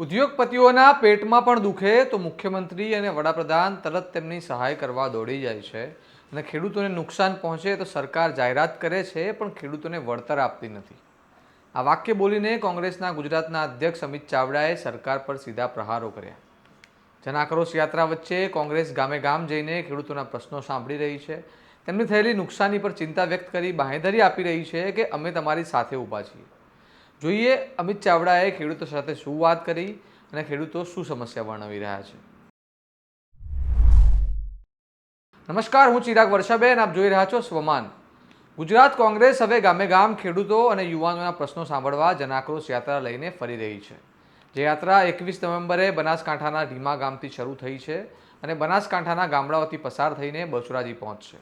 ઉદ્યોગપતિઓના પેટમાં પણ દુખે તો મુખ્યમંત્રી અને વડાપ્રધાન તરત તેમની સહાય કરવા દોડી જાય છે. અને ખેડૂતોને નુકસાન પહોંચે તો સરકાર જાહેરાત કરે છે, પણ ખેડૂતોને વળતર આપતી નથી. આ વાક્ય બોલીને કોંગ્રેસના ગુજરાતના અધ્યક્ષ અમિત ચાવડાએ સરકાર પર સીધા પ્રહારો કર્યા. જનાક્રોશ યાત્રા વચ્ચે કોંગ્રેસ ગામે ગામ જઈને ખેડૂતોના પ્રશ્નો સાંભળી રહી છે. તેમની થયેલી નુકસાની પર ચિંતા વ્યક્ત કરી બાંહેધરી આપી રહી છે કે અમે તમારી સાથે ઊભા છીએ. જોઈએ, અમિત ચાવડાએ ખેડૂતો સાથે શું વાત કરી અને ખેડૂતો શું સમસ્યા વર્ણવી રહ્યા છે. નમસ્કાર, હું ચિરાગ વર્ષાબેન, આપ જોઈ રહ્યા છો સ્વમાન. ગુજરાત કોંગ્રેસ હવે ગામે ગામ ખેડૂતો અને યુવાનોના પ્રશ્નો સાંભળવા જનાક્રોશ યાત્રા લઈને ફરી રહી છે. જે યાત્રા એકવીસ નવેમ્બરે બનાસકાંઠાના ઢીમા ગામથી શરૂ થઈ છે અને બનાસકાંઠાના ગામડાઓથી પસાર થઈને બસુરાજી પહોંચશે.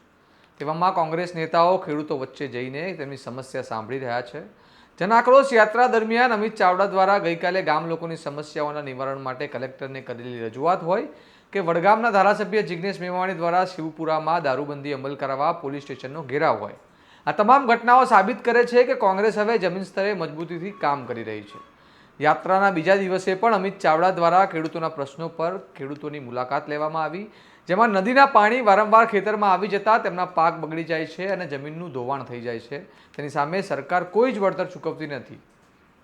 તેવામાં કોંગ્રેસ નેતાઓ ખેડૂતો વચ્ચે જઈને તેમની સમસ્યા સાંભળી રહ્યા છે. જનાક્રોશ યાત્રા દરમિયાન અમિત ચાવડા દ્વારા ગઈકાલે ગામ લોકોની સમસ્યાઓના નિવારણ માટે કલેક્ટરને કરેલી રજૂઆત હોય કે વડગામના ધારાસભ્ય જિગ્નેશ મેવાણી દ્વારા શિવપુરામાં દારૂબંધી અમલ કરાવવા પોલીસ સ્ટેશનનો ઘેરાવ હોય. આ તમામ ઘટનાઓ સાબિત કરે છે કે કોંગ્રેસ હવે જમીન સ્તરે મજબૂતીથી કામ કરી રહી છે. યાત્રાના બીજા દિવસે પણ અમિત ચાવડા દ્વારા ખેડૂતોના પ્રશ્નો પર ખેડૂતોની મુલાકાત લેવામાં આવી. જેમાં નદીના પાણી વારંવાર ખેતરમાં આવી જતા તેમના પાક બગડી જાય છે અને જમીનનું ધોવાણ થઈ જાય છે. તેની સામે સરકાર કોઈ જ વળતર ચૂકવતી નથી.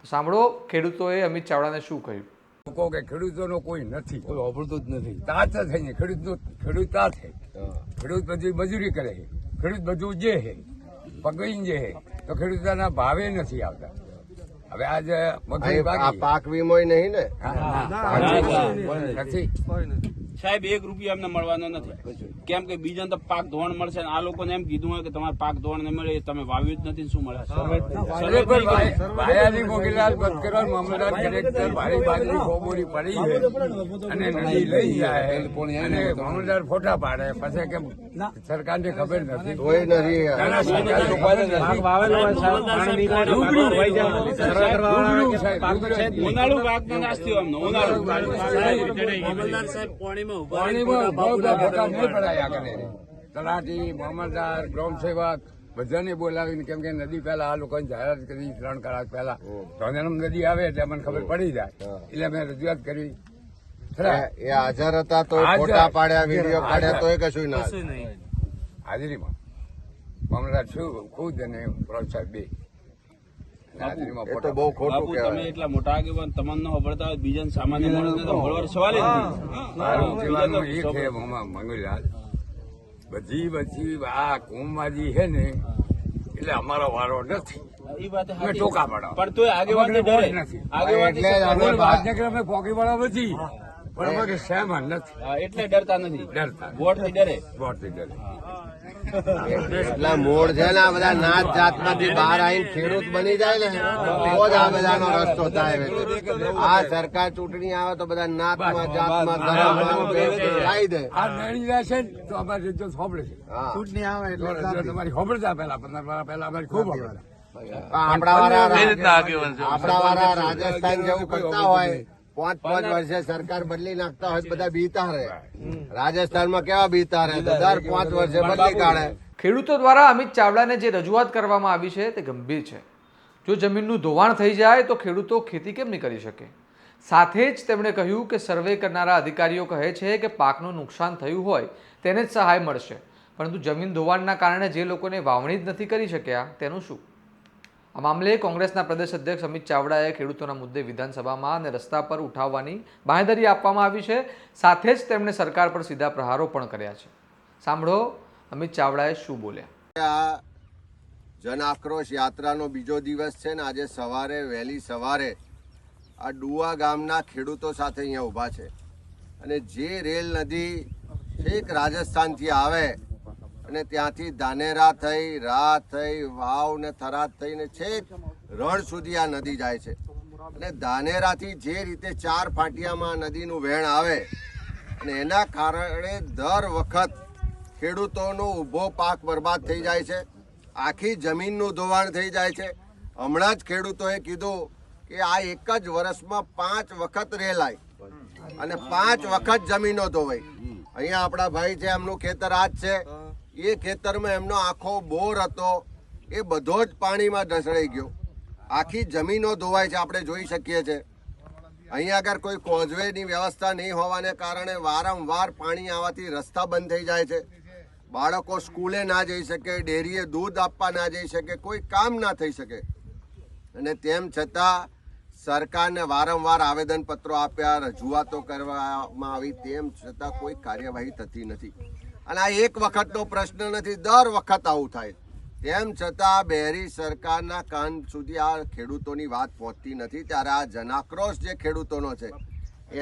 તો સાંભળો ખેડૂતોએ અમિત ચાવડાને શું કહ્યું? કહો કે ખેડૂતોનો કોઈ નથી. કોઈ વાપરતું જ નથી. તાત થઈને ખેડૂત ખેડૂત તા થાય ખેડૂત બધી મજૂરી કરે છે ખેડૂત બધું જે છે પકડીને જે હે તો ખેડૂતોના ભાવે નથી આવતા. હવે આજ પાકી. વીમો નહીં ને? હા, હા. નથી. સાહેબ એક રૂપિયા એમને મળવાનો નથી. કેમ કે બીજાને તો પાક ધોવાણ મળશે આ લોકોને એમ કીધું હોય કે તમારે પાક ધોવાણ નહીં મળે તમે વાવ્યું જ નથી શું મળે? ફોટા પાડે. પછી કેમ સરકાર ને ખબર નથી. સાહેબ. ઉનાળુ પાક નો નાશ થયો પાણીમાં ઊભા ઊભા નહીં પડાયા કરે. તલાટી મામલદાર ગ્રામ સેવક બધાને બોલાવીને કેમ કે નદી પહેલા આ લોકોને જાહેરાત કરી ત્રણ કલાક પહેલા. ધોનેરમ નદી આવે એટલે મને ખબર પડી જાય. એટલે મેં રજૂઆત કરી. ખરા? એ- હાજર હતા તો. ફોટા પાડ્યા વીડિયો પાડ્યા તો એ કશું ના હાજરીમાં. મામલદાર છું ખુદ અને પ્રોત્સાહ બે. એ તો બહુ ખોટું તમે એટલા મોટા આગેવાન તમને ન ખબરતા હોય બીજા સામાન્ય માણસને તો મળવાનો સવાલ જ નથી મારું બીજા એ છે મામા મંગળલાલ બધી બધી આ કુંભાજી છે ને એટલે અમારો વારો નથી. એ વાત અમે સાચી. ટોકા પડાવ. પણ તોય આગેવાન ડરે. નથી. આગેવાન એટલે અમે નથી. પણ અમારે નથી. એટલે ડરતા નથી. ડરતા વોટથી ડરે. વોટથી ડરે. એટલા મૂળ છે ને આ બધા નાચ જાતમાંથી બહાર આવીને ખેડૂત બની જાય ને તો જ આ બધાનો રસ્તો થાય આ સરકાર ચૂંટણી આવે તો બધા નાતમાં જાતમાં જાતમાં થાય દે. આ નડી છે તો અમારે રીતે સાંભળે છે. ચૂંટણી આવે એટલે તમારી છે પહેલા પંદર વાર પહેલા અમારી ખૂબ સાંભળતા આપણા વાળા આપણા વાળા રાજસ્થાન જેવું કરતા હોય પાંચ પાંચ વર્ષે સરકાર બદલી નાખતા હોય બધા બીતા રહે. રાજસ્થાનમાં કેવા બીતા રહે? દર પાંચ વર્ષે બદલી કાઢે. ખેડૂતો દ્વારા અમિત ચાવડાને જે રજૂઆત કરવામાં આવી છે તે ગંભીર છે. જો જમીનનું ધોવાણ થઈ જાય તો ખેડૂતો ખેતી કેમ નહીં કરી શકે? સાથે જ તેમણે કહ્યું કે સર્વે કરનારા અધિકારીઓ કહે છે કે પાકનું નુકસાન થયું હોય તેને જ સહાય મળશે. પરંતુ જમીન ધોવાણના કારણે જે લોકોને વાવણી જ નથી કરી શક્યા તેનું શું? આ મામલે કોંગ્રેસના પ્રદેશ અધ્યક્ષ અમિત ચાવડાએ ખેડૂતોના મુદ્દે વિધાનસભામાં અને રસ્તા પર ઉઠાવવાની બાંહેધરી આપવામાં આવી છે. સાથે જ તેમણે સરકાર પર સીધા પ્રહારો પણ કર્યા છે. સાંભળો, અમિત ચાવડાએ શું બોલ્યા? આ જન આક્રોશ યાત્રાનો બીજો દિવસ છે ને આજે સવારે, વહેલી સવારે આ ડુવા ગામના ખેડૂતો સાથે અહીંયા ઊભા છે. અને જે રેલ નદી છેક રાજસ્થાનથી આવે અને ત્યાંથી ધાનેરા થઈ રા થઈ, વાવ ને થરાદ થઈને છેક રણ સુધી આ નદી જાય છે. અને ધાનેરાથી જે રીતે ચાર ફાટિયામાં નદીનું વહેણ આવે અને એના કારણે દર વખત ખેડૂતોનો ઊભો પાક બરબાદ થઈ જાય છે. આખી જમીનનું ધોવાણ થઈ જાય છે. હમણાં જ ખેડૂતોએ કીધું કે આ એક જ વર્ષમાં પાંચ વખત રેલાય અને પાંચ વખત જમીનો ધોવાઈ અહીંયા આપણા ભાઈ છે, એમનું ખેતર આ જ છે. એ ખેતરમાં એમનો આખો બોર હતો, એ બધો જ પાણીમાં ઢસડાઈ ગયો. આખી જમીનો ધોવાય છે, આપણે જોઈ શકીએ છીએ અહીંયા આગળ કોઈ કોઝવેની વ્યવસ્થા નહીં હોવાને કારણે વારંવાર પાણી આવવાથી રસ્તા બંધ થઈ જાય છે. બાળકો સ્કૂલે ના જઈ શકે, ડેરીએ દૂધ આપવા ના જઈ શકે, કોઈ કામ ના થઈ શકે. અને તેમ છતાં સરકારને વારંવાર આવેદનપત્રો આપ્યા, રજૂઆતો કરવામાં આવી, તેમ છતાં કોઈ કાર્યવાહી થતી નથી. અને આ એક વખતનો પ્રશ્ન નથી, દર વખત આવું થાય. તેમ છતાં બહેરી સરકારના કાન સુધી આ ખેડૂતોની વાત પહોંચતી નથી. ત્યારે આ જનાક્રોશ જે ખેડૂતોનો છે,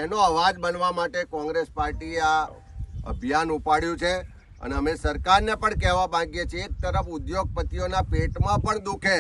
એનો અવાજ બનવા માટે કોંગ્રેસ પાર્ટીએ આ અભિયાન ઉપાડ્યું છે. અને અમે સરકારને પણ કહેવા માગીએ છીએ, એક તરફ ઉદ્યોગપતિઓના પેટમાં પણ દુખે,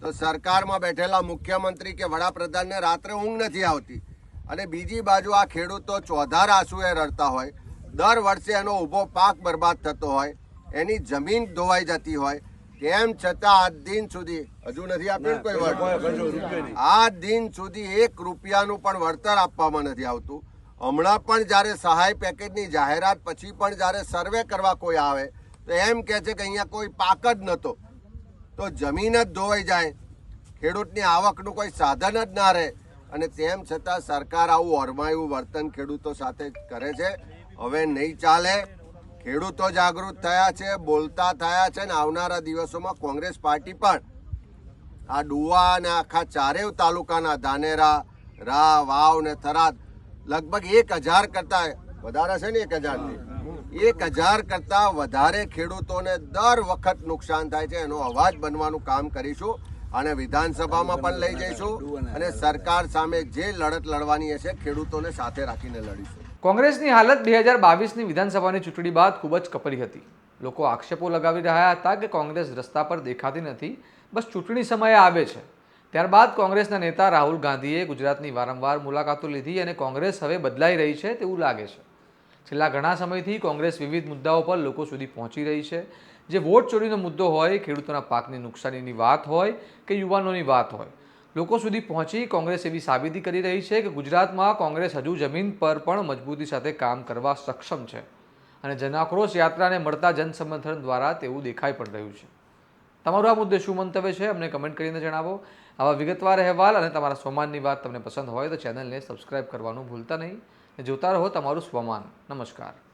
તો સરકારમાં બેઠેલા મુખ્યમંત્રી કે વડાપ્રધાનને રાત્રે ઊંઘ નથી આવતી. અને બીજી બાજુ આ ખેડૂતો ચોધાર આંસુએ રડતા હોય દર વર્ષે એનો ઊભો પાક બરબાદ થતો હોય એની જમીન ધોવાઈ જતી હોય તેમ છતાં આજ દિન સુધી હજુ નથી આપ્યું કોઈ વળતર? આ દિન સુધી એક રૂપિયાનું પણ વળતર આપવામાં નથી આવતું. હમણાં પણ જ્યારે સહાય પેકેજની જાહેરાત પછી પણ જ્યારે સર્વે કરવા કોઈ આવે તો એમ કહે છે કે અહીંયા કોઈ પાક જ નહોતો. તો જમીન જ ધોવાઈ જાય. ખેડૂતની આવકનું કોઈ સાધન જ ના રહે. અને તેમ છતાં સરકાર આવું અરમાયું વર્તન ખેડૂતો સાથે કરે છે. હવે નહીં ચાલે. ખેડૂતો જાગૃત થયા છે, બોલતા થયા છે ને આવનારા દિવસોમાં કોંગ્રેસ પાર્ટી પણ. આ ડુવા અને આખા ચારેવ તાલુકાના ધાનેરા, રા, વાવ ને થરાદ લગભગ એક હજાર કરતા વધારે છે ને એક હજારથી? એક હજાર કરતા વધારે ખેડૂતોને દર વખત નુકસાન થાય છે. એનો અવાજ બનવાનું કામ કરીશું અને વિધાનસભામાં પણ લઈ જઈશું. અને સરકાર સામે જે લડત લડવાની હશે, ખેડૂતોને સાથે રાખીને લડીશું. કોંગ્રેસની હાલત બે હજાર બાવીસની વિધાનસભાની ચૂંટણી બાદ ખૂબ જ કપરી હતી. લોકો આક્ષેપો લગાવી રહ્યા હતા કે કોંગ્રેસ રસ્તા પર દેખાતી નથી, બસ ચૂંટણી સમયે આવે છે. ત્યારબાદ કોંગ્રેસના નેતા રાહુલ ગાંધીએ ગુજરાતની વારંવાર મુલાકાતો લીધી અને કોંગ્રેસ હવે બદલાઈ રહી છે તેવું લાગે છે. છેલ્લા ઘણા સમયથી કોંગ્રેસ વિવિધ મુદ્દાઓ પર લોકો સુધી પહોંચી રહી છે. જે વોટ ચોરીનો મુદ્દો હોય, ખેડૂતોના પાકની નુકસાનીની વાત હોય કે યુવાનોની વાત હોય લોકો સુધી પહોંચી કોંગ્રેસ એવી સાબિતી કરી રહી છે કે ગુજરાતમાં કોંગ્રેસ હજુ જમીન પર પણ મજબૂતી સાથે કામ કરવા સક્ષમ છે. અને જનાક્રોશ યાત્રાને મળતા જનસમર્થન દ્વારા તેવું દેખાઈ પણ રહ્યું છે. તમારું આ મુદ્દે શું મંતવ્ય છે અમને કમેન્ટ કરીને જણાવો. આવા વિગતવાર અહેવાલ અને તમારા સ્વમાનની વાત તમને પસંદ હોય તો ચેનલને સબસ્ક્રાઇબ કરવાનું ભૂલતા નહીં. જોતા રહો તમારું સ્વમાન. નમસ્કાર.